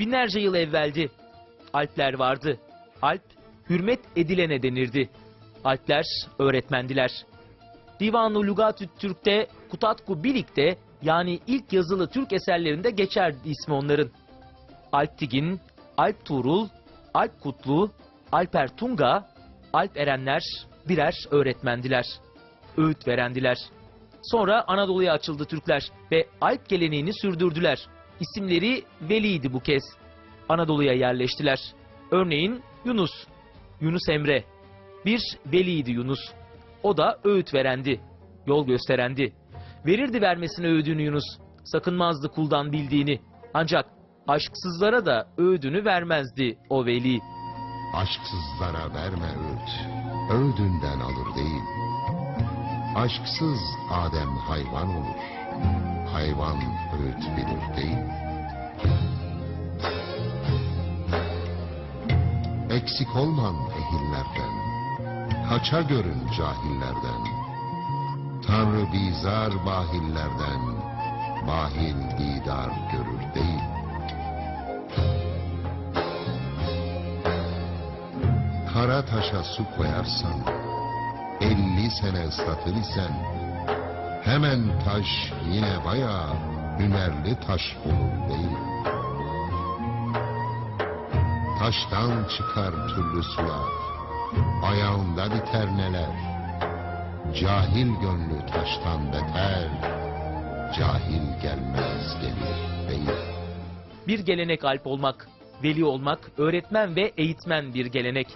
Binlerce yıl evveldi. Alpler vardı. Alp, hürmet edilene denirdi. Alpler öğretmendiler. Divan-ı Lugatü Türk'te, Kutatku Bilik'te yani ilk yazılı Türk eserlerinde geçer ismi onların. Alptigin, Alp Tuğrul, Alp Kutlu, Alper Tunga, Alp Erenler birer öğretmendiler. Öğüt verendiler. Sonra Anadolu'ya açıldı Türkler ve Alp geleneğini sürdürdüler. İsimleri Veli'ydi bu kez. Anadolu'ya yerleştiler. Örneğin Yunus, Yunus Emre. Bir veliydi Yunus. O da öğüt verendi, yol gösterendi. Verirdi vermesine öğüdünü Yunus. Sakınmazdı kuldan bildiğini. Ancak aşksızlara da öğüdünü vermezdi o veli. Aşksızlara verme öğüt, öğüdünden alır değil. Aşksız Adem hayvan olur, hayvan öğüt bilir değil. Eksik olman ehillerden, kaça görün cahillerden. Tanrı bizar bahillerden, bahil didar görür değil. Kara taşa su koyarsan, elli sene ıslatır isen, hemen taş yine bayağı hünerli taş olur değil. Taştan çıkar türlü sular, ayağında biter neler. Cahil gönlü taştan beter, cahil gelmez gelir değil. Bir gelenek alp olmak, veli olmak, öğretmen ve eğitmen bir gelenek.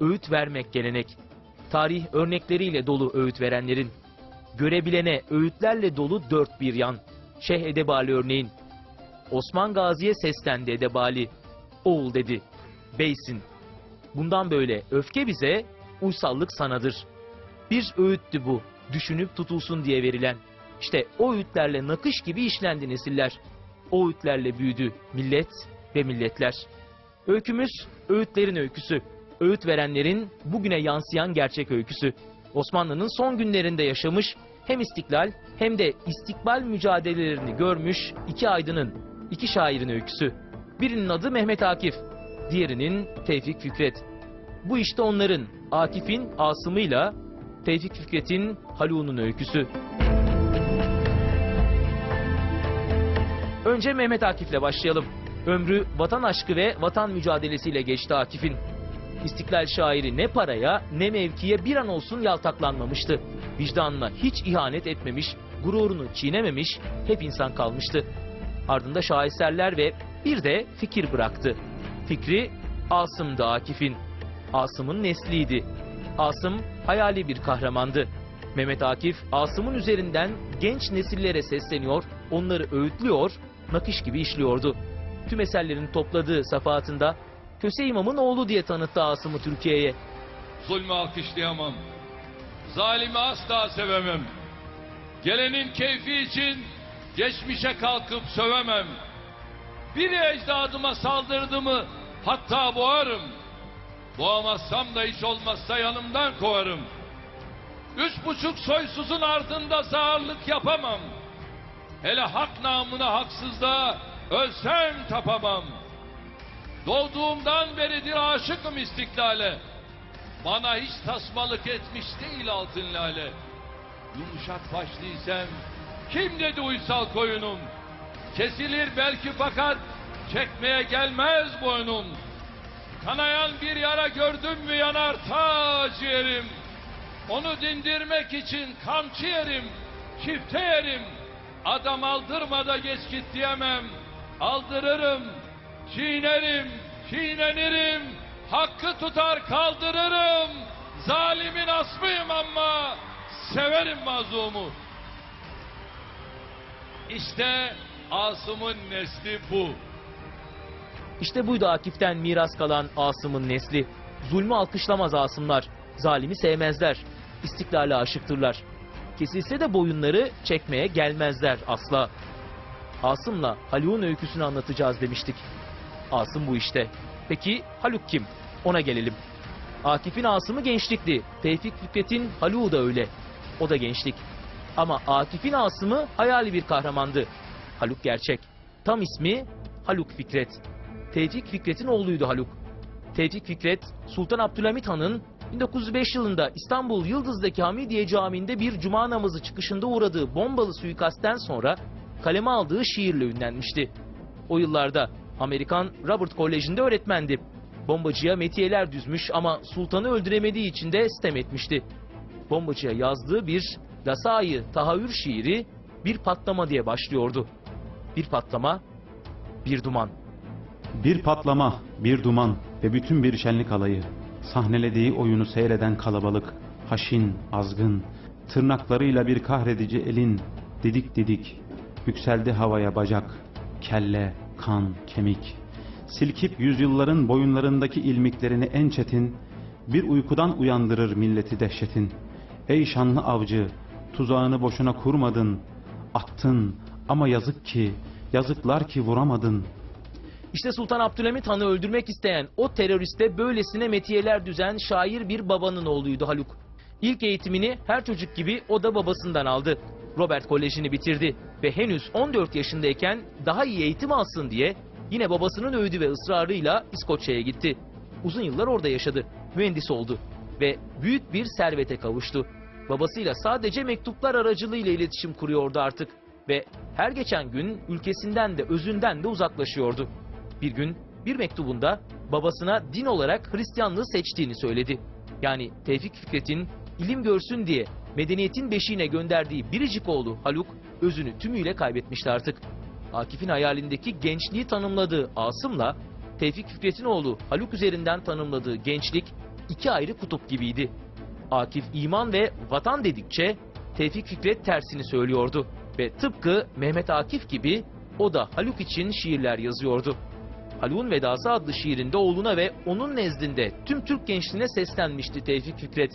Öğüt vermek gelenek. Tarih örnekleriyle dolu öğüt verenlerin. Görebilene öğütlerle dolu dört bir yan. Şeyh Edebali örneğin. Osman Gazi'ye seslendi Edebali. Oğul dedi. Beysin. Bundan böyle öfke bize, uysallık sanadır. Bir öğüttü bu, düşünüp tutulsun diye verilen. İşte o öğütlerle nakış gibi işlendi nesiller. O öğütlerle büyüdü millet ve milletler. Öykümüz öğütlerin öyküsü. Öğüt verenlerin bugüne yansıyan gerçek öyküsü. Osmanlı'nın son günlerinde yaşamış hem istiklal hem de istikbal mücadelelerini görmüş iki aydının, iki şairin öyküsü. Birinin adı Mehmet Akif, diğerinin Tevfik Fikret. Bu işte onların Akif'in Asım'ıyla Tevfik Fikret'in Haluk'un öyküsü. Önce Mehmet Akif'le başlayalım. Ömrü vatan aşkı ve vatan mücadelesiyle geçti Akif'in. İstiklal şairi ne paraya ne mevkiye bir an olsun yaltaklanmamıştı. Vicdanına hiç ihanet etmemiş, gururunu çiğnememiş, hep insan kalmıştı. Ardında şaheserler ve bir de fikir bıraktı. Fikri Asım'dı Akif'in. Asım'ın nesliydi. Asım hayali bir kahramandı. Mehmet Akif Asım'ın üzerinden genç nesillere sesleniyor, onları öğütlüyor, nakış gibi işliyordu. Tüm eserlerin topladığı safahatında Köse İmam'ın oğlu diye tanıttı Asım'ı Türkiye'ye. Zulmü alkışlayamam. Zalimi asla sevemem. Gelenin keyfi için geçmişe kalkıp sövemem. Biri ecdadıma saldırdı mı hatta boğarım. Boğamazsam da hiç olmazsa yanımdan kovarım. Üç buçuk soysuzun ardında sağırlık yapamam. Hele hak namına haksızlığa ölsem tapamam. Doğduğumdan beridir aşıkım istiklale. Bana hiç tasmalık etmiş değil altın lale. Yumuşak başlıysam kim dedi uysal koyunum? Kesilir belki fakat çekmeye gelmez boynum. Kanayan bir yara gördüm mü yanar ta ciğerim. Onu dindirmek için kamçı yerim, çifte yerim. Adam aldırma da geç git diyemem. Aldırırım, çiğnerim, çiğnenirim. Hakkı tutar kaldırırım. Zalimin asmıyım ama severim mazlumu. İşte Asım'ın nesli bu. İşte buydu Akif'ten miras kalan Asım'ın nesli. Zulmü alkışlamaz Asımlar, zalimi sevmezler, istiklale aşıktırlar. Kesilse de boyunları çekmeye gelmezler asla. Asım'la Haluk'un öyküsünü anlatacağız demiştik. Asım bu işte. Peki Haluk kim? Ona gelelim. Akif'in Asım'ı gençlikti. Tevfik Fikret'in Haluk'u da öyle. O da gençlik. Ama Akif'in Asım'ı hayali bir kahramandı. Haluk gerçek. Tam ismi Haluk Fikret. Tevfik Fikret'in oğluydu Haluk. Tevfik Fikret, Sultan Abdülhamit Han'ın 1905 yılında İstanbul Yıldız'daki Hamidiye Camii'nde bir cuma namazı çıkışında uğradığı bombalı suikastten sonra kaleme aldığı şiirle ünlenmişti. O yıllarda Amerikan Robert Koleji'nde öğretmendi. Bombacıya metiyeler düzmüş ama sultanı öldüremediği için de sitem etmişti. Bombacıya yazdığı bir Lasayı Tahavür şiiri bir patlama diye başlıyordu. Bir patlama, bir duman. Bir patlama, bir duman ve bütün bir şenlik alayı. Sahnelediği oyunu seyreden kalabalık, haşin, azgın, tırnaklarıyla bir kahredici elin, didik didik, yükseldi havaya bacak, kelle, kan, kemik. Silkip yüzyılların boyunlarındaki ilmiklerini en çetin, bir uykudan uyandırır milleti dehşetin. Ey şanlı avcı, tuzağını boşuna kurmadın, attın ama yazık ki, yazıklar ki vuramadın.'' İşte Sultan Abdülhamit Han'ı öldürmek isteyen o teröriste böylesine metiyeler düzen şair bir babanın oğluydu Haluk. İlk eğitimini her çocuk gibi o da babasından aldı. Robert Koleji'ni bitirdi ve henüz 14 yaşındayken daha iyi eğitim alsın diye yine babasının öğüdü ve ısrarıyla İskoçya'ya gitti. Uzun yıllar orada yaşadı, mühendis oldu ve büyük bir servete kavuştu. Babasıyla sadece mektuplar aracılığıyla iletişim kuruyordu artık ve her geçen gün ülkesinden de özünden de uzaklaşıyordu. Bir gün bir mektubunda babasına din olarak Hristiyanlığı seçtiğini söyledi. Yani Tevfik Fikret'in ilim görsün diye medeniyetin beşiğine gönderdiği biricik oğlu Haluk özünü tümüyle kaybetmişti artık. Akif'in hayalindeki gençliği tanımladığı Asım'la Tevfik Fikret'in oğlu Haluk üzerinden tanımladığı gençlik iki ayrı kutup gibiydi. Akif iman ve vatan dedikçe Tevfik Fikret tersini söylüyordu ve tıpkı Mehmet Akif gibi o da Haluk için şiirler yazıyordu. Haluk'un Vedası adlı şiirinde oğluna ve onun nezdinde tüm Türk gençliğine seslenmişti Tevfik Fikret.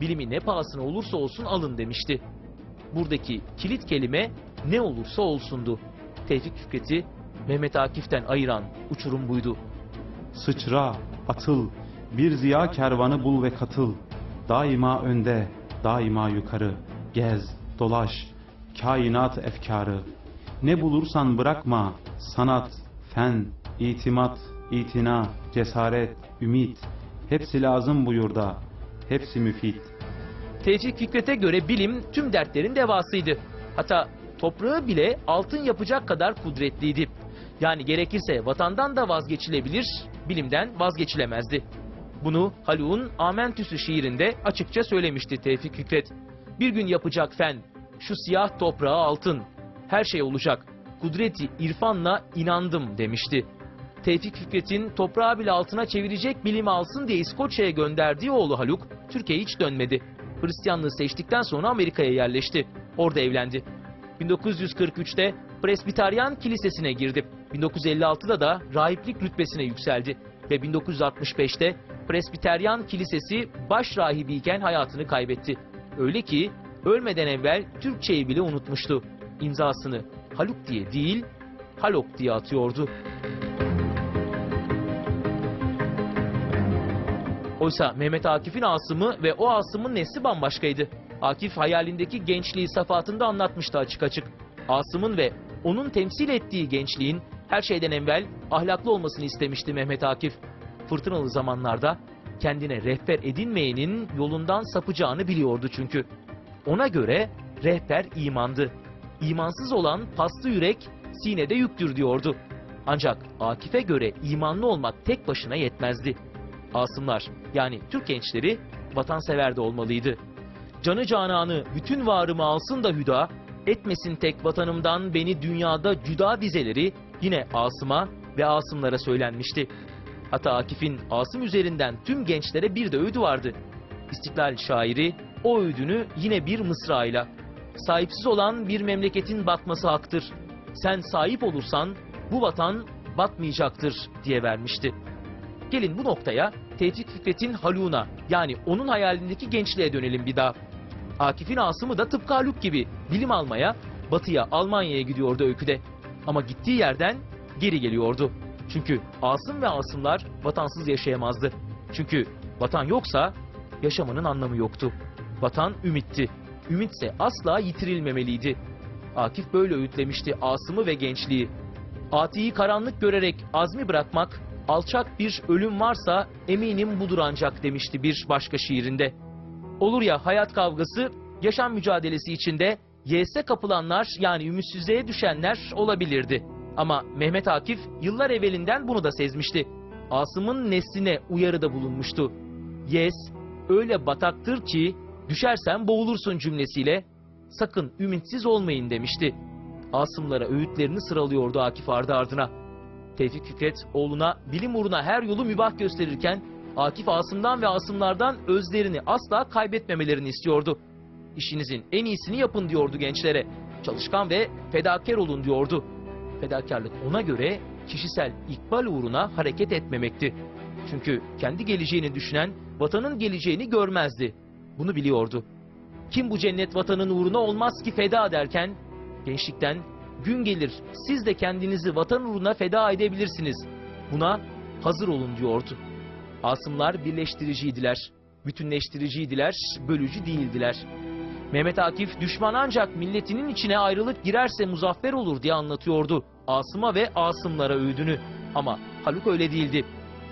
Bilimi ne pahasına olursa olsun alın demişti. Buradaki kilit kelime ne olursa olsundu. Tevfik Fikret'i Mehmet Akif'ten ayıran uçurum buydu. Sıçra, atıl, bir ziya kervanı bul ve katıl. Daima önde, daima yukarı. Gez, dolaş, kainat efkarı. Ne bulursan bırakma, sanat, fen, itimat, itina, cesaret, ümit. Hepsi lazım bu yurda, hepsi müfit. Tevfik Fikret'e göre bilim tüm dertlerin devasıydı. Hatta toprağı bile altın yapacak kadar kudretliydi. Yani gerekirse vatandan da vazgeçilebilir, bilimden vazgeçilemezdi. Bunu Haluk'un Amentüsü şiirinde açıkça söylemişti Tevfik Fikret. Bir gün yapacak fen, şu siyah toprağa altın, her şey olacak, kudreti irfanla inandım demişti. Tevfik Fikret'in toprağı bile altına çevirecek bilimi alsın diye İskoçya'ya gönderdiği oğlu Haluk, Türkiye'ye hiç dönmedi. Hristiyanlığı seçtikten sonra Amerika'ya yerleşti. Orada evlendi. 1943'te Presbiteryan Kilisesi'ne girdi. 1956'da da rahiplik rütbesine yükseldi. Ve 1965'te Presbiteryan Kilisesi baş rahibiyken hayatını kaybetti. Öyle ki ölmeden evvel Türkçeyi bile unutmuştu. İmzasını Haluk diye değil, Halok diye atıyordu. Oysa Mehmet Akif'in Asım'ı ve o Asım'ın nesli bambaşkaydı. Akif hayalindeki gençliği safatında anlatmıştı açık açık. Asım'ın ve onun temsil ettiği gençliğin her şeyden evvel ahlaklı olmasını istemişti Mehmet Akif. Fırtınalı zamanlarda kendine rehber edinmeyenin yolundan sapacağını biliyordu çünkü. Ona göre rehber imandı. İmansız olan paslı yürek sinede yüktür diyordu. Ancak Akif'e göre imanlı olmak tek başına yetmezdi. Asımlar yani Türk gençleri vatansever de olmalıydı. Canı cananı bütün varımı alsın da hüda, etmesin tek vatanımdan beni dünyada cüda dizeleri yine Asım'a ve Asımlara söylenmişti. Hatta Akif'in Asım üzerinden tüm gençlere bir de öğüdü vardı. İstiklal şairi o öğüdünü yine bir mısrayla sahipsiz olan bir memleketin batması haktır. Sen sahip olursan bu vatan batmayacaktır diye vermişti. Gelin bu noktaya Tevfik Fikret'in Haluk'una yani onun hayalindeki gençliğe dönelim bir daha. Akif'in Asım'ı da tıpkı Haluk gibi bilim almaya batıya Almanya'ya gidiyordu öyküde. Ama gittiği yerden geri geliyordu. Çünkü Asım ve Asımlar vatansız yaşayamazdı. Çünkü vatan yoksa yaşamanın anlamı yoktu. Vatan ümitti. Ümitse asla yitirilmemeliydi. Akif böyle öğütlemişti Asım'ı ve gençliği. Ati'yi karanlık görerek azmi bırakmak, alçak bir ölüm varsa eminim budur ancak demişti bir başka şiirinde. Olur ya hayat kavgası, yaşam mücadelesi içinde yese kapılanlar yani ümitsizliğe düşenler olabilirdi. Ama Mehmet Akif yıllar evvelinden bunu da sezmişti. Asım'ın nesline uyarıda bulunmuştu. Yes, öyle bataktır ki düşersen boğulursun cümlesiyle sakın ümitsiz olmayın demişti. Asımlara öğütlerini sıralıyordu Akif ardı ardına. Tevfik Fikret oğluna bilim uğruna her yolu mübah gösterirken Akif Asım'dan ve Asımlardan özlerini asla kaybetmemelerini istiyordu. İşinizin en iyisini yapın diyordu gençlere. Çalışkan ve fedakar olun diyordu. Fedakarlık ona göre kişisel ikbal uğruna hareket etmemekti. Çünkü kendi geleceğini düşünen vatanın geleceğini görmezdi. Bunu biliyordu. Kim bu cennet vatanın uğruna olmaz ki feda derken gençlikten gün gelir siz de kendinizi vatan uğruna feda edebilirsiniz. Buna hazır olun diyordu. Asımlar birleştiriciydiler, bütünleştiriciydiler, bölücü değildiler. Mehmet Akif düşman ancak milletinin içine ayrılıp girerse muzaffer olur diye anlatıyordu Asım'a ve Asımlara öğüdünü. Ama Haluk öyle değildi.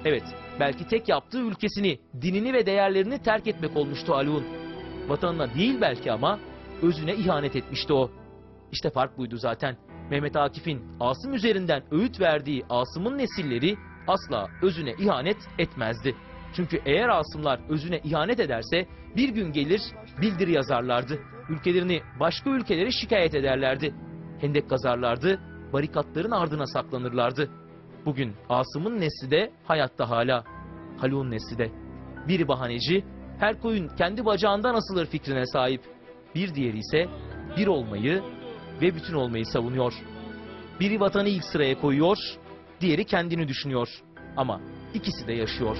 Evet, belki tek yaptığı ülkesini, dinini ve değerlerini terk etmek olmuştu Haluk'un. Vatanına değil belki ama özüne ihanet etmişti o. İşte fark buydu zaten. Mehmet Akif'in Asım üzerinden öğüt verdiği Asım'ın nesilleri asla özüne ihanet etmezdi. Çünkü eğer Asımlar özüne ihanet ederse bir gün gelir bildiri yazarlardı. Ülkelerini başka ülkelere şikayet ederlerdi. Hendek kazarlardı, barikatların ardına saklanırlardı. Bugün Asım'ın nesli de hayatta hala. Haluk'un nesli de. Biri bahaneci, her koyun kendi bacağından asılır fikrine sahip. Bir diğeri ise bir olmayı ve bütün olmayı savunuyor. Biri vatanı ilk sıraya koyuyor, diğeri kendini düşünüyor. Ama ikisi de yaşıyor.